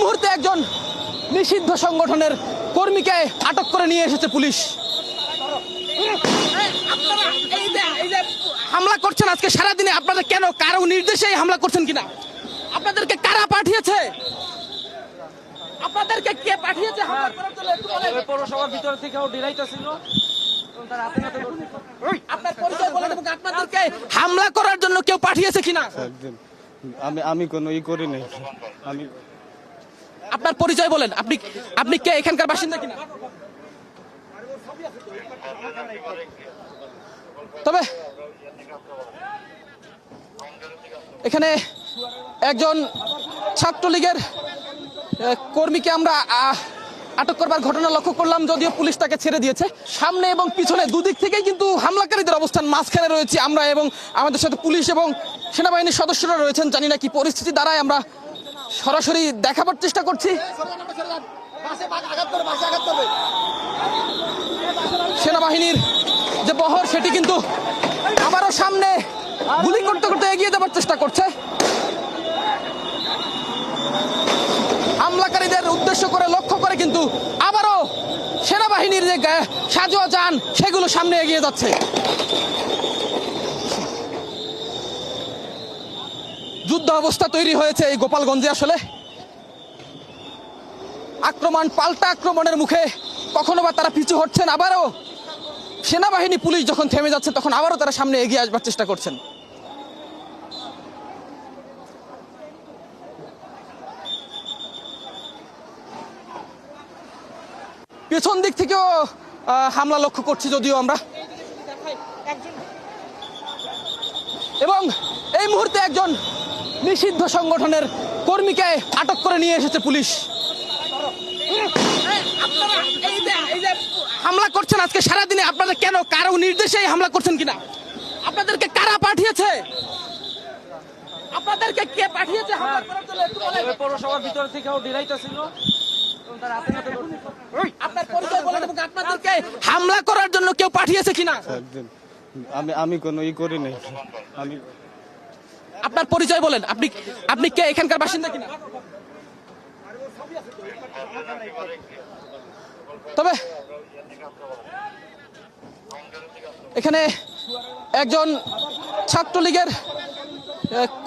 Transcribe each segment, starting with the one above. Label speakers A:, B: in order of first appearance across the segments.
A: মুহূর্তে একজন নিষিদ্ধ সংগঠনের কর্মীকে আটক করে নিয়ে এসেছে পুলিশ। আপনারা এই যে- এই যে হামলা করছেন আজকে সারাদিনে। আপনাদের কেন কারও নির্দেশে হামলা করছেন কিনা? আপনাদেরকে কারা পাঠিয়েছে? আপনাদেরকে কে পাঠিয়েছে?
B: পৌরসভার ভিতর থেকেও ডিরাইটা ছিল।
A: আপনার পরিচয় বলেন এবং আপনাদেরকে হামলা করার জন্য কেউ পাঠিয়েছে কিনা?
C: আমি আমি কোনো ই করি নাই। আমি
A: আপনার পরিচয় বলেন। আপনি আপনি কে? এখানকার বাসিন্দা কিনা? তবে এখানে একজন ছাত্রলীগের কর্মীকে আমরা আটক করবার ঘটনা লক্ষ্য করলাম, যদিও পুলিশ তাকে ছেড়ে দিয়েছে। সামনে এবং পিছনে দুদিক থেকেই কিন্তু হামলাকারীদের অবস্থান, মাঝখানে রয়েছে আমরা এবং আমাদের সাথে পুলিশ এবং সেনাবাহিনীর সদস্যরা রয়েছেন। জানি না কি পরিস্থিতি দ্বারাই আমরা সরাসরি দেখাবার চেষ্টা করছি। সেনাবাহিনীর যে বহর, সেটি কিন্তু আবারও সামনে গুলি করতে করতে এগিয়ে যাবার চেষ্টা করছে। হামলাকারীদের উদ্দেশ্য করে, লক্ষ্য করে কিন্তু আবারও সেনাবাহিনীর যে সাজোয়া যান, সেগুলো সামনে এগিয়ে যাচ্ছে। যুদ্ধ অবস্থা তৈরি হয়েছে এই গোপালগঞ্জে আসলে। আক্রমণ, পাল্টা আক্রমণের মুখে কখনো বা তারা পিছু হচ্ছেন আবারও সেনাবাহিনী, পুলিশ যখন থেমে যাচ্ছে, তখন আবারও তারা সামনে এগিয়ে আসবার চেষ্টা করছেন। পেছন দিক থেকেও হামলা লক্ষ্য করছি যদিও আমরা। এবং এই মুহূর্তে একজন নিষিদ্ধ সংগঠনের কর্মীকে আটক করে নিয়ে এসেছে পুলিশ। আপনারা হামলা করছেন আজকে সারাদিনে। আপনাদের কেন কারও নির্দেশে হামলা করছেন কিনা? আপনাদেরকে কারা পাঠিয়েছে? আপনাদেরকে কে পাঠিয়েছে হামলা করার জন্য? একটু বলেন।
B: পৌরসভার ভিতর থেকেও ডিরাইটা ছিল এবং তার হাতে নাতে ধরছে।
A: আপনার পরিচয় বলেন এবং আপনাদেরকে হামলা করার জন্য কেউ পাঠিয়েছে কিনা?
C: আমি আমি কোনো ই করি নাই। আমি
A: আপনার পরিচয় বলেন, আপনি আপনি কে, এখানকার বাসিন্দা কিনা? তবে এখানে একজন ছাত্রলীগের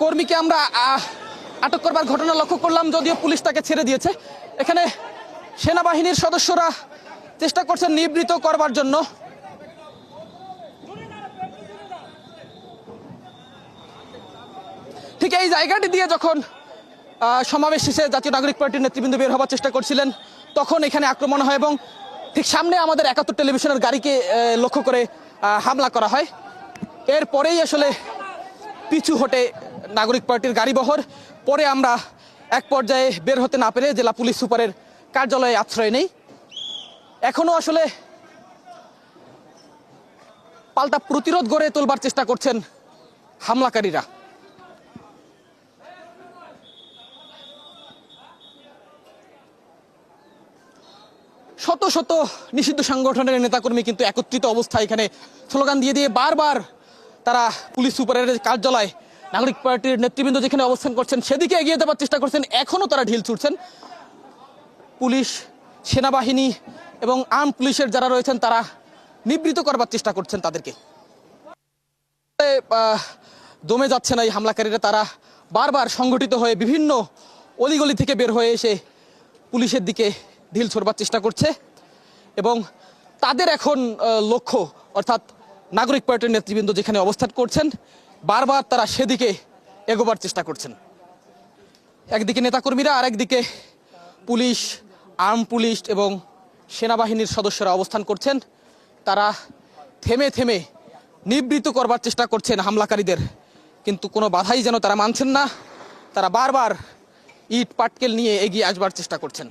A: কর্মীকে আমরা আটক করবার ঘটনা লক্ষ্য করলাম, যদিও পুলিশ তাকে ছেড়ে দিয়েছে। এখানে সেনাবাহিনীর সদস্যরা চেষ্টা করছেন নিবৃত করবার জন্য। ঠিক এই জায়গাটি দিয়ে যখন সমাবেশ শেষে জাতীয় নাগরিক পার্টির নেতৃবৃন্দ বের হবার চেষ্টা করছিলেন, তখন এখানে আক্রমণ হয় এবং ঠিক সামনে আমাদের একাত্তর টেলিভিশনের গাড়িকে লক্ষ্য করে হামলা করা হয়। এরপরেই আসলে পিছু হটে নাগরিক পার্টির গাড়ি বহর। পরে আমরা এক পর্যায়ে বের হতে না পেরে জেলা পুলিশ সুপারের কার্যালয়ে আশ্রয় নেই। এখনও আসলে পাল্টা প্রতিরোধ গড়ে তোলবার চেষ্টা করছেন হামলাকারীরা। শত শত নিষিদ্ধ সংগঠনের নেতাকর্মী কিন্তু একত্রিত অবস্থায় এখানে স্লোগান দিয়ে দিয়ে বারবার তারা পুলিশ সুপারের কার্যালয়, নাগরিক পার্টির নেতৃবৃন্দ যেখানে অবস্থান করছেন সেদিকে এগিয়ে যাবার চেষ্টা করছেন। এখনও তারা ঢিল ছুটছেন। পুলিশ, সেনাবাহিনী এবং আর্ম পুলিশের যারা রয়েছেন তারা নিবৃত করবার চেষ্টা করছেন তাদেরকে। দমে যাচ্ছে না এই হামলাকারীরা। তারা বারবার সংগঠিত হয়ে বিভিন্ন অলিগলি থেকে বের হয়ে এসে পুলিশের দিকে ঢিল ছোড়বার চেষ্টা করছে এবং তাদের এখন লক্ষ্য, অর্থাৎ নাগরিক পার্টির নেতৃবৃন্দ যেখানে অবস্থান করছেন, বারবার তারা সেদিকে এগোবার চেষ্টা করছেন। একদিকে নেতাকর্মীরা আর একদিকে পুলিশ, আর্ম পুলিশ এবং সেনাবাহিনীর সদস্যরা অবস্থান করছেন। তারা থেমে থেমে নিবৃত করবার চেষ্টা করছেন হামলাকারীদের। কিন্তু কোনো বাধাই যেন তারা মানছেন না। তারা বারবার ইট, পাটকেল নিয়ে এগিয়ে আসবার চেষ্টা করছেন।